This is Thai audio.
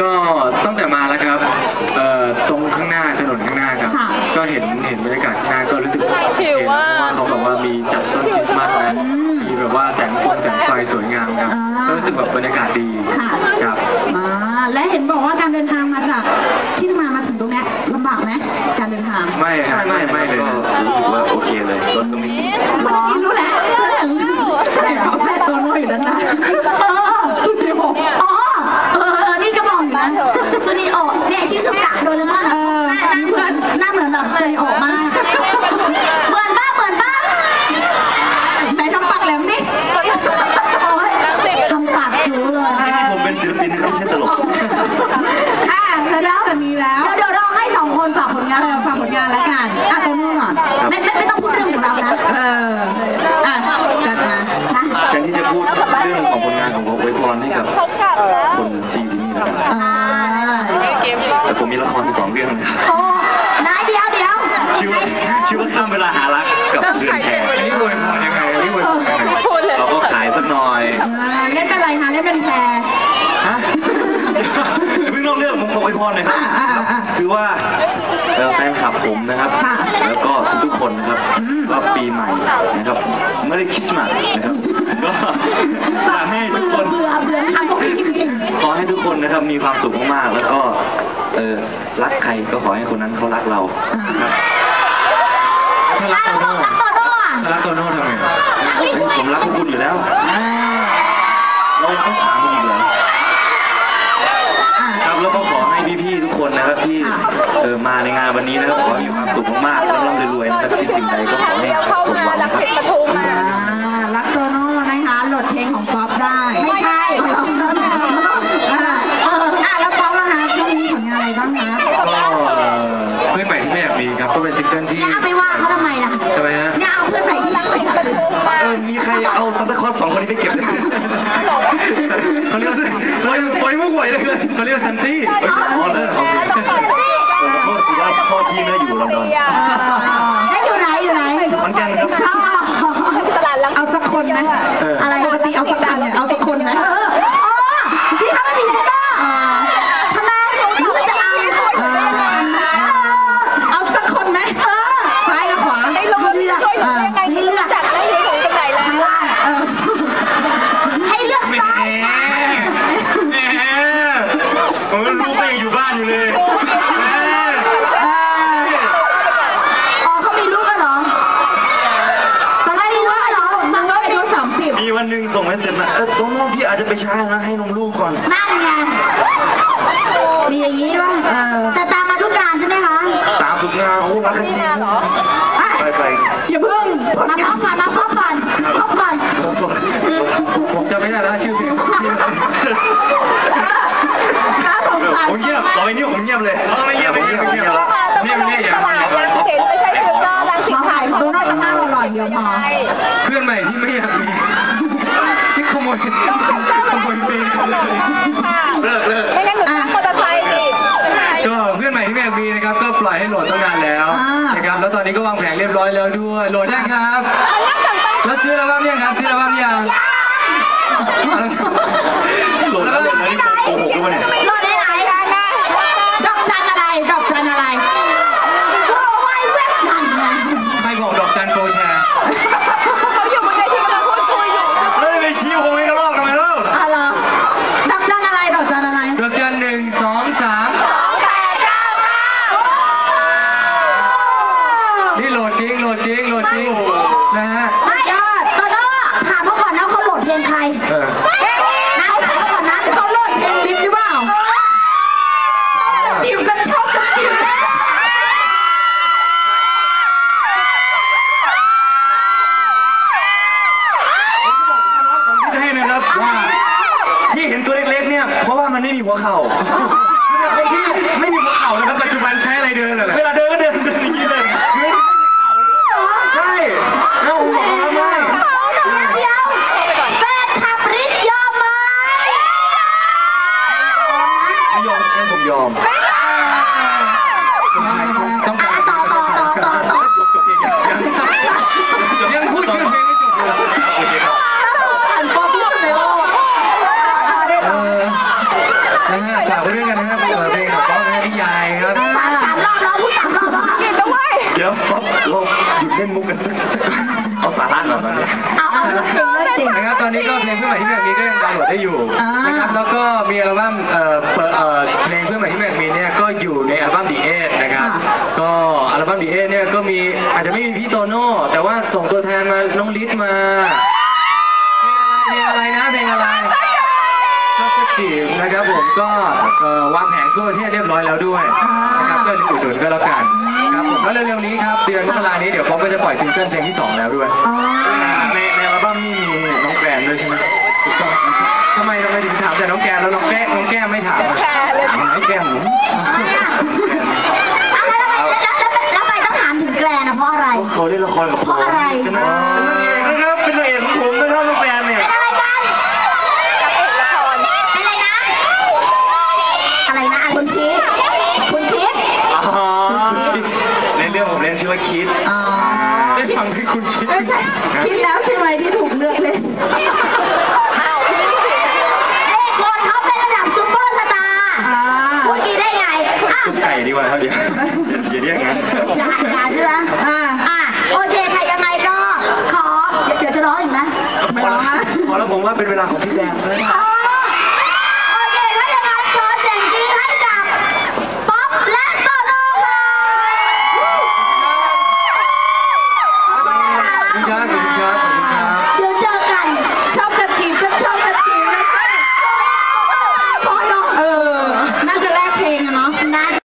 ก็ตั้งแต่มาแล้วครับเอ่อตรงข้างหน้าถนนข้างหน้าครับ ค่ะก็เห็นเห็นบรรยากาศข้างหน้าก็รู้สึกหิวเห็นมากเพราะว่าเขาแบบว่ามีจัดต้นคริสต์มาสนะมีแบบว่าแต่งฟงแต่งไฟสวยงามครับ อ่า ก็รู้สึกแบบบรรยากาศดี อยู่สองเรื่องนะครับโอ้นายเดียวเดียวชื่อว่าชื่อว่าข้ามเวลาหารักกับเดือนแพรอันนี้อวยพรยังไงอันนี้อวยพรยังไงพูดเลยเราก็ขายสักหน่อยอ่าเล่นเป็นอะไรคะเล่นเป็นแพร ฮะเพิ่งนอกเรื่องผมขอไว้พรหน่อยครับอ่าอ่าอ่าคือว่าเอ่อแฟนคลับผมนะครับ ค่ะ แล้วก็ทุกๆคนนะครับก็ปีใหม่นะครับไม่ได้คริสต์มาสนะครับก็อยากให้ทุกคน เบื่อเบื่อทำพวกนี้ขอให้ทุกคนนะครับมีความสุขมากๆ แล้วก็ เออรักใครก็ขอให้คนนั้นเขารักเราครับถ้ารักโตโน่โตโน่อะถ้ารักโตโน่ทำไงเฮ้ยผมรักพวกคุณอยู่แล้วเรายังต้องถามคุณอีกเหรอครับแล้วก็ขอให้พี่ๆทุกคนนะครับที่เออมาในงานวันนี้นะครับขอให้มีความสุขมากๆร่ำๆรวยๆนะครับคิดสิ่งใดก็ขอให้เลี้ยวเข้าสมหมาวังลันะงครับ เออมีใครเอาซันตาคลอสสองคนนี้ไปเก็บได้ไหมเขาเรียกว่าปล่อยปล่อยมุกไหวเลยเขาเรียกว่าซันตี้อ๋อเลิกเอาสิโทษคือว่าพ่อที่ไม่ได้อยู่ลอนดอนได้อยู่ไหนอยู่ไหนขอนแก่นครับตลาดลังเอาสักคนไหม ผมรู้ไปอยู่บ้านอยู่เลยแหมอ๋อเขามีลูกแล้วเหรอตอนแรกมีลูกแล้วเหรอมันก็อายุสามสิบมีวันหนึ่งส่งเมสเสร็จมาเออตรงนู้นพี่อาจจะไปช้านะให้นมลูกก่อน นั่นไงมีอย่างนี้ด้วยแต่ตามมาทุกการใช่ไหมคะตามสุกงานโอ้รักกันจริงไปไปอย่าเพิ่งมาพร้อมก่อนมาพร้อมก่อนพร้อมก่อนผมชมผมจำไม่ได้แล้วชื่อเพลง น่าสงสาร ผมเงียบ ต่อไปนี้ผมเงียบเลยไม่เงียบไม่เงียบไม่เงียบแล้วนี่มันนี่อย่างตลาดลังสิตไม่ใช่ฟิวเจอร์ลังสิตมาถ่ายตัวน้อยตั้งหน้าหล่อๆเดียวพอเพื่อนใหม่ที่ไม่อยากมีที่ขโมยขโมยเพลงเขาเลยเลิกเลิกไม่งั้นหนูนั่งมอเตอร์ไซค์ดิก็เพื่อนใหม่ที่ไม่อยากมีนะครับก็ปล่อยให้โหลดตั้งนานแล้วนะครับแล้วตอนนี้ก็วางแผนเรียบร้อยแล้วด้วยโหลดยังครับแล้วซื้ออัลบั้มยังครับซื้ออัลบั้มยังโหลดแล้วเลยนะนี่โกหกหรือเปล่าเนี่ย รอได้ไหนดอกจันอะไรดอกจันอะไรโอ้ยเว็บจันนะ ใครบอกดอกจันโปรแชร์ เขาอยู่บนเวทีกำลังพูดคุยอยู่ เฮ้ยไปชี้ผมให้กระรอกทำไมเล่า อะไรดอกจันอะไรดอกจันอะไร ดอกจันหนึ่งสองสามนี่โหลดจริงโหลดจริงโหลดจริงนะฮะ ไม่เออโตโน่ถามเขาก่อนนะเขาโหลดเพลงใคร เออ นะเขาถามเขาก่อนนะเขาโหลดเพลงลิฟต์หรือเปล่าติวกันชอบกันติว จะให้นะครับว่าที่เห็นตัวเล็กๆเนี่ยเพราะว่ามัน ไม่มีหัวเข่าคนที่ไม่มีหัวเข่านะครับปัจจุบันใช้อะไรเดินเหรอเวลาเดินก็เดินเดินอย่างนี้เลยใช่แล้วผมบอกแล้วไม่ เดียวแฟนขับริษยอมไหม ไม่ยอมให้ผมยอม ต้องการ ต่อต่อต่อต่อต่อ ยังพูดชื่อเพลงไม่จบเลย โอเคครับ ผ่านป๊อปที่สุดในโลก เออนะฮะ ฝากไว้ด้วยกันนะครับเปิดเพลงกับพ่อแม่พี่ยายครับ สามสามรอบแล้วพูดสามรอบแล้ว กินด้วย เดี๋ยว เราหยุดเล่นมุกกันเอาสาระก่อยตอนนี้ เอาเอาเรื่องจริงเรื่องจริง นะครับตอนนี้ก็เพลงเพื่อนใหม่ที่แม่มีก็ยังดาวน์โหลดได้อยู่นะครับแล้วก็มีอัลบั้มเอ่อเปิดเอ่อเพลงเพื่อนใหม่ที่แม่มีเนี่ยก็อยู่ในอัลบั้มดีเอนะครับก็อัลบั้มดีเอเนี่ยก็มีอาจจะไม่มีพี่โตโน่แต่ว่าส่งตัวแทนมาน้องลิศมา ก็สกีมนะครับผมก็เอ่อวางแผนทั่วประเทศเรียบร้อยแล้วด้วยนะครับก็รีบอุดหนุนก็แล้วกันครับผมแล้วเร็วๆนี้ครับเดือนมกรานี้เดี๋ยวผมก็จะปล่อยซิงเกิลเพลงที่สองแล้วด้วยในในอัลบั้มนี่มีน้องแกรนด้วยใช่ไหมถูกต้องทำไมทำไมถึงถามแต่น้องแกนแล้วน้องแก้น้องแก้มไม่ถามอะแชร์เลยถามน้องแก้มหนูเอาแล้วแล้วแล้วแล้วไปต้องถามถึงแกรนนะเพราะอะไร เขาเล่นละครกับผมเพราะอะไรเป็นนางเอกนะครับเป็นนางเอกของผมนะครับน้องแกรนเนี่ย เป็นอะไรกัน เอกละคร อะไรนะ อะไรนะคุณคิดคุณคิด อ๋อในเรื่องผมเล่นชื่อว่าคิด อ๋อ ได้ฟังที่คุณชิด คิดแล้วใช่ไหมที่ถูกเลือกเลย อ้าวพี่นี่สิ เอ้คนเขาเป็นระดับซุปเปอร์สตาร์พูดกี่ได้ไงอะ ตุ๊กไก่ดีกว่าครับเดี๋ยวอย่าเรียกงั้น อย่าอย่าใช่ไหมอ่าอ่าโอเคค่ะยังไงก็ขอเดี๋ย ว่าเป็นเวลาของพี่แดงแล้วนะ